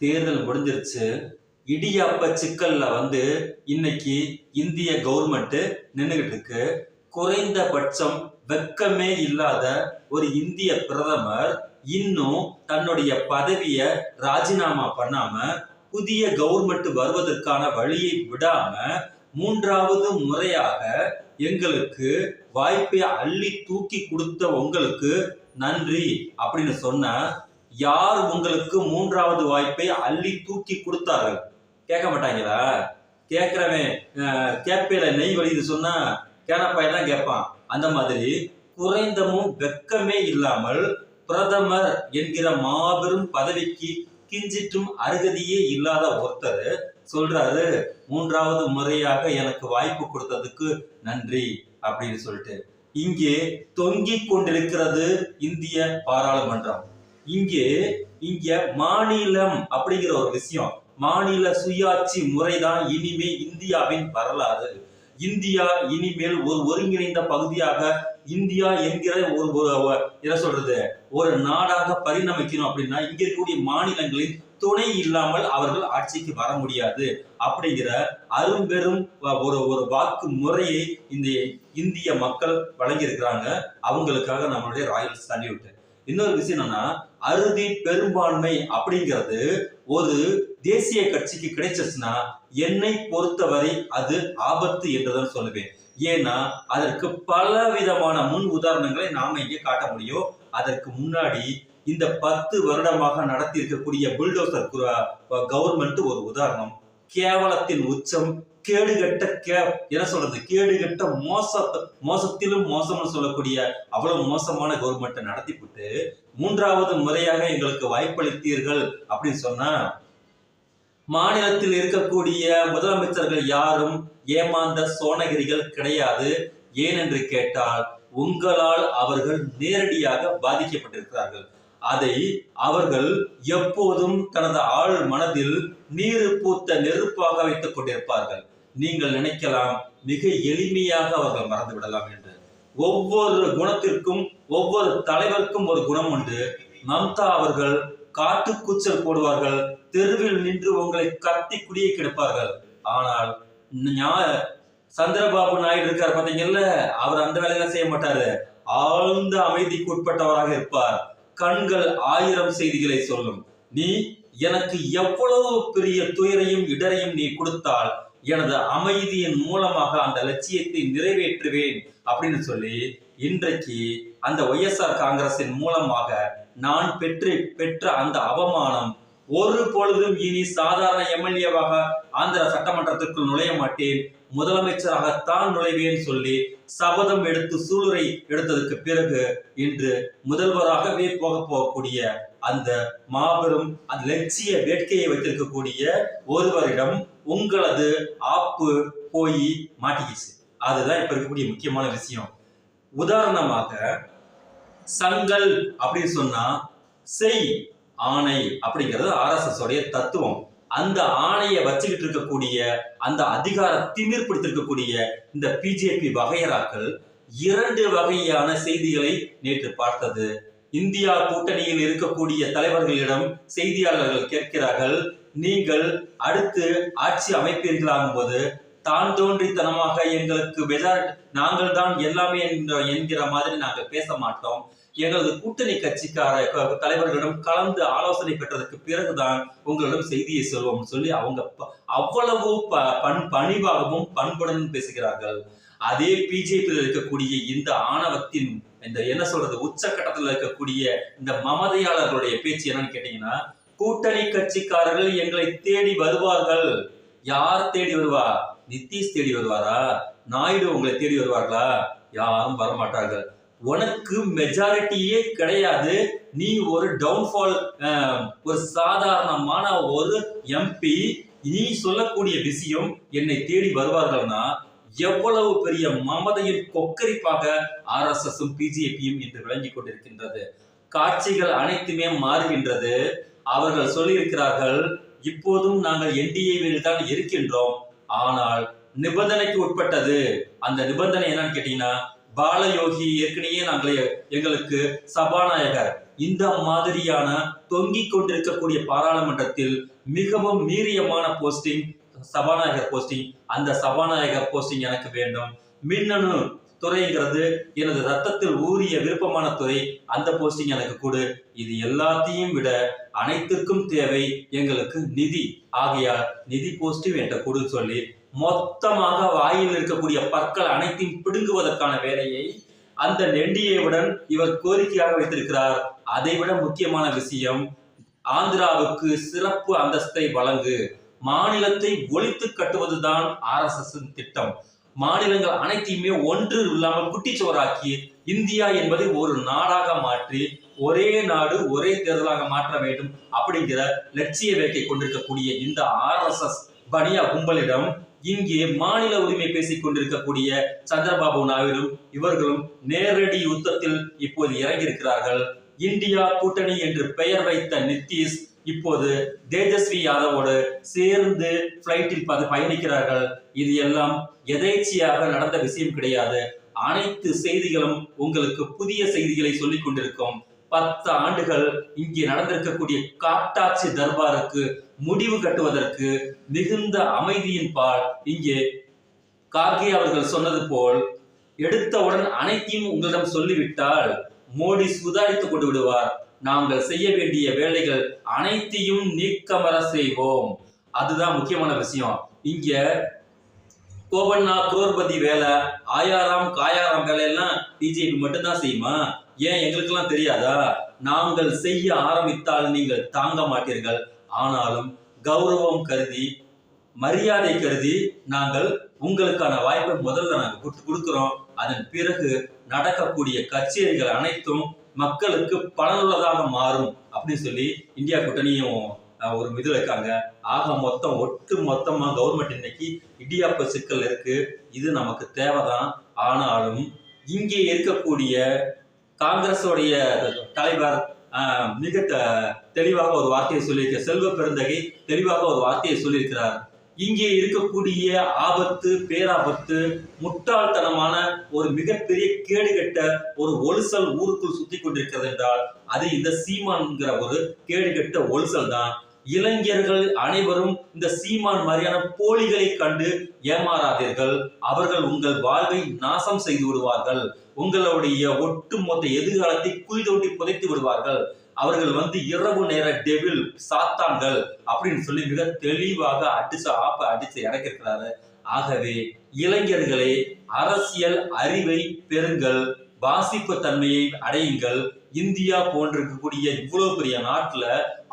தேர்தல் முடிஞ்சிருச்சு. இடியாப்ப சிக்கல்ல வந்து இன்னைக்கு இந்திய கவர்மெண்ட் நின்றுகிட்டு இருக்கு. குறைந்தபட்சம் வெக்கமே இல்லாத ஒரு இந்திய பிரதமர் இன்னும் தன்னுடைய பதவிய ராஜினாமா பண்ணாம புதிய கவர்மெண்ட் வருவதற்கான வழியை விடாம மூன்றாவது முறையாக எங்களுக்கு வாய்ப்பை அள்ளி தூக்கி கொடுத்த உங்களுக்கு நன்றி அப்படின்னு சொன்ன யார் உங்களுக்கு மூன்றாவது வாய்ப்பை அள்ளி தூக்கி கொடுத்தார்கள்? கேட்க மாட்டாங்களா? கேட்கிறவன் அஹ், கேப்பையில நெய் வலிது சொன்னா கேனப்பாய் தான் கேட்பான். அந்த மாதிரி குறைந்தமும் வெக்கமே இல்லாமல் பிரதமர் என்கிற மாபெரும் பதவிக்கு கிஞ்சிட்டும் அருகதியே இல்லாத ஒருத்தர் சொல்றாரு மூன்றாவது முறையாக எனக்கு வாய்ப்பு கொடுத்ததுக்கு நன்றி அப்படின்னு சொல்லிட்டு. இங்கே தொங்கிக் கொண்டிருக்கிறது இந்திய பாராளுமன்றம். இங்கே இங்க மாநிலம் அப்படிங்கிற ஒரு விஷயம். மாநில சுயாட்சி முறைதான் இனிமே இந்தியாவின் வரலாறு. இந்தியா இனிமேல் ஒரு ஒருங்கிணைந்த பகுதியாக இந்தியா என்கிற ஒரு என்ன சொல்றது ஒரு நாடாக பரிணமிக்கணும் அப்படின்னா இங்க இருக்கக்கூடிய மாநிலங்களின் துணை இல்லாமல் அவர்கள் ஆட்சிக்கு வர முடியாது. அப்படிங்கிற அரும்பெரும் ஒரு ஒரு வாக்கு முறையை இந்த இந்திய மக்கள் வழங்கியிருக்கிறாங்க. அவங்களுக்காக நம்மளுடைய ராயல் சல்யூட். இன்னொரு விஷயம் என்னன்னா அறுதி பெரும்பான்மை அப்படிங்கிறது ஒரு தேசிய கட்சிக்கு கிடைச்சிச்சுன்னா என்னை பொறுத்தவரை அது ஆபத்து என்றுதான் சொல்லுவேன். ஏன்னா அதற்கு பல விதமான முன் உதாரணங்களை நாம இங்கே காட்ட முடியும். அதற்கு முன்னாடி இந்த பத்து வருடமாக நடத்தி இருக்கக்கூடிய புல்டோசர் கவர்மெண்ட் ஒரு உதாரணம். கேவலத்தின் உச்சம் கேடுகட்ட கே என்ன சொல்றது. கேடுகட்ட மோச மோசத்திலும் மோசம்னு சொல்லக்கூடிய அவ்வளவு மோசமான கவர்மெண்ட்டை நடத்திவிட்டு மூன்றாவது முறையாக எங்களுக்கு வாய்ப்பளித்தீர்கள் அப்படின்னு சொன்னா மாநிலத்தில் இருக்கக்கூடிய முதலமைச்சர்கள் யாரும் ஏமாந்த சோனகிரிகள் கிடையாது. ஏனென்று கேட்டால் உங்களால் அவர்கள் நேரடியாக பாதிக்கப்பட்டிருக்கிறார்கள். அதை அவர்கள் எப்போதும் தனது ஆள் மனதில் நீர் பூத்த நெருப்பாக வைத்துக் கொண்டிருப்பார்கள். நீங்கள் நினைக்கலாம் மிக எளிமையாக அவர்கள் மறந்து விடலாம் என்று. ஒவ்வொரு குணத்திற்கும் ஒவ்வொரு தலைவருக்கும் ஒரு குணம் உண்டு. மம்தா அவர்கள் காட்டு கூச்சல் போடுவார்கள் தெருவில் நின்று உங்களை கத்தி குடியை கிடப்பார்கள். ஆனால் சந்திரபாபு நாயுடு இருக்கார் பாத்தீங்கல்ல அவர் அந்த வேலையெல்லாம் செய்ய மாட்டாரு. ஆழ்ந்த அமைதிக்கு உட்பட்டவராக இருப்பார். கண்கள் ஆயிரம் செய்திகளை சொல்லும். நீ எனக்கு எவ்வளவு பெரிய துயரையும் இடரையும் நீ கொடுத்தால் எனது அமைதியின் மூலமாக அந்த லட்சியத்தை நிறைவேற்றுவேன் அப்படின்னு சொல்லி இன்றைக்கு அந்த ஒய்எஸ்ஆர் காங்கிரசின் மூலமாக நான் பெற்று பெற்ற அந்த அவமானம் ஒரு பொழுதும் இனி சாதாரண எம்எல்ஏவாக ஆந்திர சட்டமன்றத்திற்குள் நுழைய மாட்டேன். முதலமைச்சராகத்தான் நுழைவேன் சொல்லி சபதம் எடுத்து சூளுரை எடுத்ததுக்கு பிறகு இன்று முதல்வராகவே போக போகக்கூடிய அந்த மாபெரும் அந்த லட்சிய வேட்கையை வைத்திருக்கக்கூடிய ஒருவரிடம் உங்களது ஆப்பு போய் மாட்டிக்கிச்சு. அதுதான் இப்ப இருக்கக்கூடிய முக்கியமான விஷயம். உதாரணமாக சங்கல் அப்படின்னு சொன்னா செய் ஆணை அப்படிங்கிறது ஆர்எஸ்எஸ் உடைய தத்துவம். அந்த ஆணையை வச்சுக்கிட்டு இருக்கக்கூடிய அந்த அதிகார திமிர் பிடித்திருக்கக்கூடிய இந்த பிஜேபி வகையராக்கள் இரண்டு வகையான செய்திகளை நேற்று பார்த்தது. இந்தியா கூட்டணியில் இருக்கக்கூடிய தலைவர்களிடம் செய்தியாளர்கள் கேட்கிறார்கள் நீங்கள் அடுத்து ஆட்சி அமைப்பீர்களாகும் போது தான் தோன்றித்தனமாக எங்களுக்கு பெஜார் நாங்கள் தான் எல்லாமே என்கிற என்கிற மாதிரி நாங்கள் பேச மாட்டோம். எங்களது கூட்டணி கட்சிக்கார தலைவர்களிடம் கலந்து ஆலோசனை பெற்றதற்கு பிறகுதான் உங்களிடம் செய்தியை சொல்வோம் சொல்லி அவங்க அவ்வளவு ப- பண் பணிவாகவும் பண்புடன் பேசுகிறார்கள். அதே பிஜேபியில் இருக்கக்கூடிய இந்த ஆணவத்தின் இந்த என்ன சொல்றது உச்சக்கட்டத்தில் இருக்கக்கூடிய இந்த மமதையாளர்களுடைய பேச்சு என்னன்னு கேட்டீங்கன்னா கூட்டணி கட்சிக்காரர்கள் எங்களை தேடி வருவார்கள். யார் தேடி வருவா? நிதிஷ் தேடி வருவாரா? நாயுடு உங்களை தேடி வருவார்களா? யாரும் வரமாட்டார்கள். உனக்கு மெஜாரிட்டியே கிடையாது. நீ ஒரு டவுன்ஃபால் ஒரு சாதாரணமான ஒரு எம்பி நீ சொல்லக்கூடிய விஷயம் என்னை தேடி வருவார்கள்னா எவ்வளவு பெரிய மமதையின் கொக்கரிப்பாக ஆர்எஸ்எஸும் பிஜேபியும் இன்று விளங்கிக் கொண்டிருக்கின்றது. காட்சிகள் அனைத்துமே மாறுகின்றது. அவர்கள் சொல்லியிருக்கிறார்கள் இப்போதும் நாங்கள் என்டிஏவில் தான் இருக்கின்றோம். ஆனால் நிபந்தனைக்கு உட்பட்டது. அந்த நிபந்தனை என்னன்னு கேட்டீங்கன்னா பாலயோகி ஏற்கனவே நாங்கள் எங்களுக்கு சபாநாயகர் இந்த மாதிரியான தொங்கிக் கொண்டிருக்கக்கூடிய பாராளுமன்றத்தில் மிகவும் மீறியமான போஸ்டிங் சபாநாயகர் போஸ்டிங் அந்த சபாநாயகர் போஸ்டிங் எனக்கு வேண்டும். மின்னணு துறைங்கிறது எனது ரத்தத்தில் ஊறிய விருப்பமான துறை. அந்த போஸ்டிங் எனக்கு கொடு. இது எல்லாத்தையும் விட அனைத்திற்கும் தேவை எங்களுக்கு நிதி. ஆகையால் நிதி போஸ்டிங் என்ற கொடு சொல்லி மொத்தமாக வாயில் இருக்கக்கூடிய பற்கள் அனைத்தையும் பிடுங்குவதற்கான வேலையை அந்த நெண்டியவுடன் இவர் கோரிக்கையாக வைத்திருக்கிறார். அதைவிட முக்கியமான விஷயம் ஆந்திராவுக்கு சிறப்பு அந்தஸ்தை வழங்கு. மாநிலத்தை ஒழித்து கட்டுவதுதான் ஆர்எஸ்எஸ் திட்டம். மாநிலங்கள் அனைத்தையுமே ஒன்று இல்லாமல் குட்டிச்சுவராக்கி இந்தியா என்பதை ஒரு நாடாக மாற்றி ஒரே நாடு ஒரே தேர்தலாக மாற்ற வேண்டும் அப்படிங்கிற லட்சிய வேக்கை கொண்டிருக்கக்கூடிய இந்த ஆர்எஸ்எஸ் பனியா கும்பலிடம் இங்கே மாநில உரிமை பேசிக் கொண்டிருக்கக்கூடிய சந்திரபாபு நாயுடும் இவர்களும் நேரடி யுத்தத்தில் இப்போது இறங்கியிருக்கிறார்கள். இந்தியா கூட்டணி என்று பெயர் வைத்த நிதிஷ் இப்போது தேஜஸ்வி யாதவோடு சேர்ந்து பிளைட்டில் பத பயணிக்கிறார்கள். இது எல்லாம் எதேச்சியாக நடந்த விஷயம் கிடையாது. அனைத்து செய்திகளும் உங்களுக்கு புதிய செய்திகளை சொல்லிக் கொண்டிருக்கும். பத்து ஆண்டுகள் இங்கே நடந்திருக்கக்கூடிய காட்டாட்சி தர்பாருக்கு முடிவு கட்டுவதற்கு மிகுந்த அமைதியின் பால் இங்கே கார்கே அவர்கள் சொன்னது போல் எடுத்தவுடன் அனைத்தையும் உங்களிடம் சொல்லிவிட்டால் மோடி சுதாரித்துக் கொண்டு விடுவார். நாங்கள் செய்ய வேண்டிய வேலைகள் அனைத்தையும் நீக்கமர செய்வோம். அதுதான் முக்கியமான விஷயம். இங்க கோபண்ணா குரோர்பதி வேலை ஆயாராம் காயாராம் வேலையெல்லாம் பிஜேபி மட்டும்தான் செய்யுமா? ஏன் எங்களுக்கெல்லாம் தெரியாதா? நாங்கள் செய்ய ஆரம்பித்தால் நீங்கள் தாங்க மாட்டீர்கள். ஆனாலும் கௌரவம் கருதி மரியாதை கருதி நாங்கள் உங்களுக்கான வாய்ப்பை முதல்ல நாங்கள் கொடுத்து கொடுக்கிறோம். அதன் பிறகு நடக்கக்கூடிய கச்சேரிகள் அனைத்தும் மக்களுக்கு பலனுள்ளதாக மாறும் அப்படின்னு சொல்லி இந்தியா கூட்டணியும் ஒரு இதில் இருக்காங்க. ஆக மொத்தம் ஒட்டு மொத்தமாக கவர்மெண்ட் இன்னைக்கு இடியாப்ப சிக்கல் இருக்கு. இது நமக்கு தேவைதான். ஆனாலும் இங்கே இருக்கக்கூடிய காங்கிரஸோடைய தலைவர் மிக தெளிவாக ஒரு வார்த்தையை சொல்லியிருக்க செல்வ பெருந்தகை தெளிவாக ஒரு வார்த்தையை சொல்லியிருக்கிறார். இங்கே இருக்கக்கூடிய ஆபத்து பேராபத்து முட்டாள்தனமான ஒரு மிகப்பெரிய கேடுகெட்ட ஒரு ஒழுசல் ஊருக்குள் சுத்தி கொண்டிருக்கிறது என்றால் அது இந்த சீமான்ங்கிற ஒரு கேடுகெட்ட ஒழுசல் தான். இளைஞர்கள் அனைவரும் இந்த சீமான் மாதிரியான போலிகளை கண்டு ஏமாறாதீர்கள். அவர்கள் உங்கள் வாழ்வை நாசம் செய்து விடுவார்கள். உங்களுடைய ஒட்டுமொத்த எதிர்காலத்தை குழி தோண்டி புதைத்து விடுவார்கள். அவர்கள் வந்து இரவு நேர டெவில் சாத்தான்கள் அப்படின்னு சொல்லி மிக தெளிவாக அடிச்சு ஆப்ப அடிச்சு இறக்கிருக்கிறாரு ஆகவே இளைஞர்களே அரசியல் அறிவை பெறுங்கள் வாசிப்பு தன்மையை அடையுங்கள் இந்தியா போன்றிருக்கக்கூடிய இவ்வளவு பெரிய நாட்டுல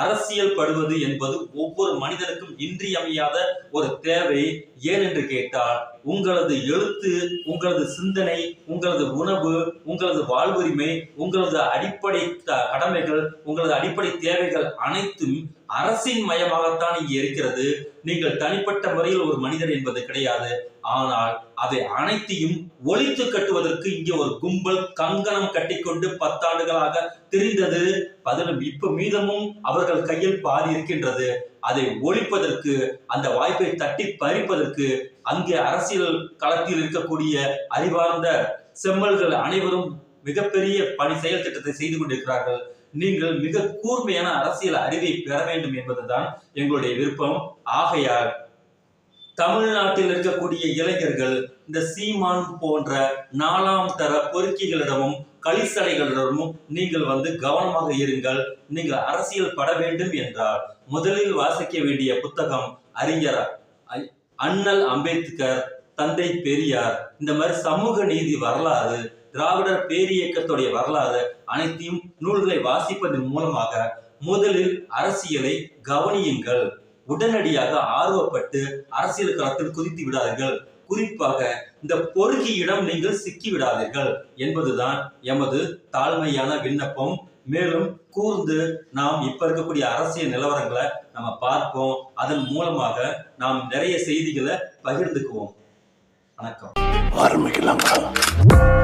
அரசியல் படுவது என்பது ஒவ்வொரு மனிதனுக்கும் இன்றியமையாத ஒரு தேவை. ஏன் என்று கேட்டால் உங்களது எழுத்து உங்களது சிந்தனை உங்களது உணவு உங்களது வாழ்வுரிமை உங்களது அடிப்படை கடமைகள் உங்களது அடிப்படை தேவைகள் அனைத்தும் அரசின் மயமாகத்தான் இங்கே இருக்கிறது. நீங்கள் தனிப்பட்ட முறையில் ஒரு மனிதர் என்பது கிடையாது. ஆனால் அதை அனைத்தையும் ஒழித்து கட்டுவதற்கு இங்கே ஒரு கும்பல் கங்கணம் கட்டிக்கொண்டு பத்தாண்டுகளாக இருப்பதாக தெரிந்தது. பதிலும் இப்ப மீதமும் அவர்கள் கையில் பாதி இருக்கின்றது. அதை ஒழிப்பதற்கு அந்த வாய்ப்பை தட்டி பறிப்பதற்கு அங்கே அரசியல் களத்தில் இருக்கக்கூடிய அறிவார்ந்த செம்மல்கள் அனைவரும் மிகப்பெரிய பணி செயல் திட்டத்தை செய்து கொண்டிருக்கிறார்கள். நீங்கள் மிக கூர்மையான அரசியல் அறிவை பெற வேண்டும் என்பதுதான் எங்களுடைய விருப்பம். ஆகையால் தமிழ்நாட்டில் இருக்கக்கூடிய இளைஞர்கள் இந்த சீமான் போன்ற நாலாம் தர பொறுக்கிகளிடமும் களிசடைகளிடமும் நீங்கள் வந்து கவனமாக இருங்கள். நீங்கள் அரசியல் பட வேண்டும் என்றால் முதலில் வாசிக்க வேண்டிய புத்தகம் அறிஞர் அண்ணல் அம்பேத்கர் தந்தை பெரியார். இந்த மாதிரி சமூக நீதி வரலாறு திராவிடர் பேரியக்கத்துடைய வரலாறு அனைத்தையும் நூல்களை வாசிப்பதன் மூலமாக முதலில் அரசியலை கவனியுங்கள். உடனடியாக ஆர்வப்பட்டு அரசியல் களத்தில் குதித்து விடாதீர்கள். குறிப்பாக இந்த பொறுகியிடம் நீங்கள் சிக்கி விடாதீர்கள் என்பதுதான் எமது தாழ்மையான விண்ணப்பம். மேலும் கூர்ந்து நாம் இப்ப இருக்கக்கூடிய அரசியல் நிலவரங்களை நம்ம பார்ப்போம். அதன் மூலமாக நாம் நிறைய செய்திகளை பகிர்ந்துக்குவோம். வணக்கம். ஆரம்பிக்கலாம்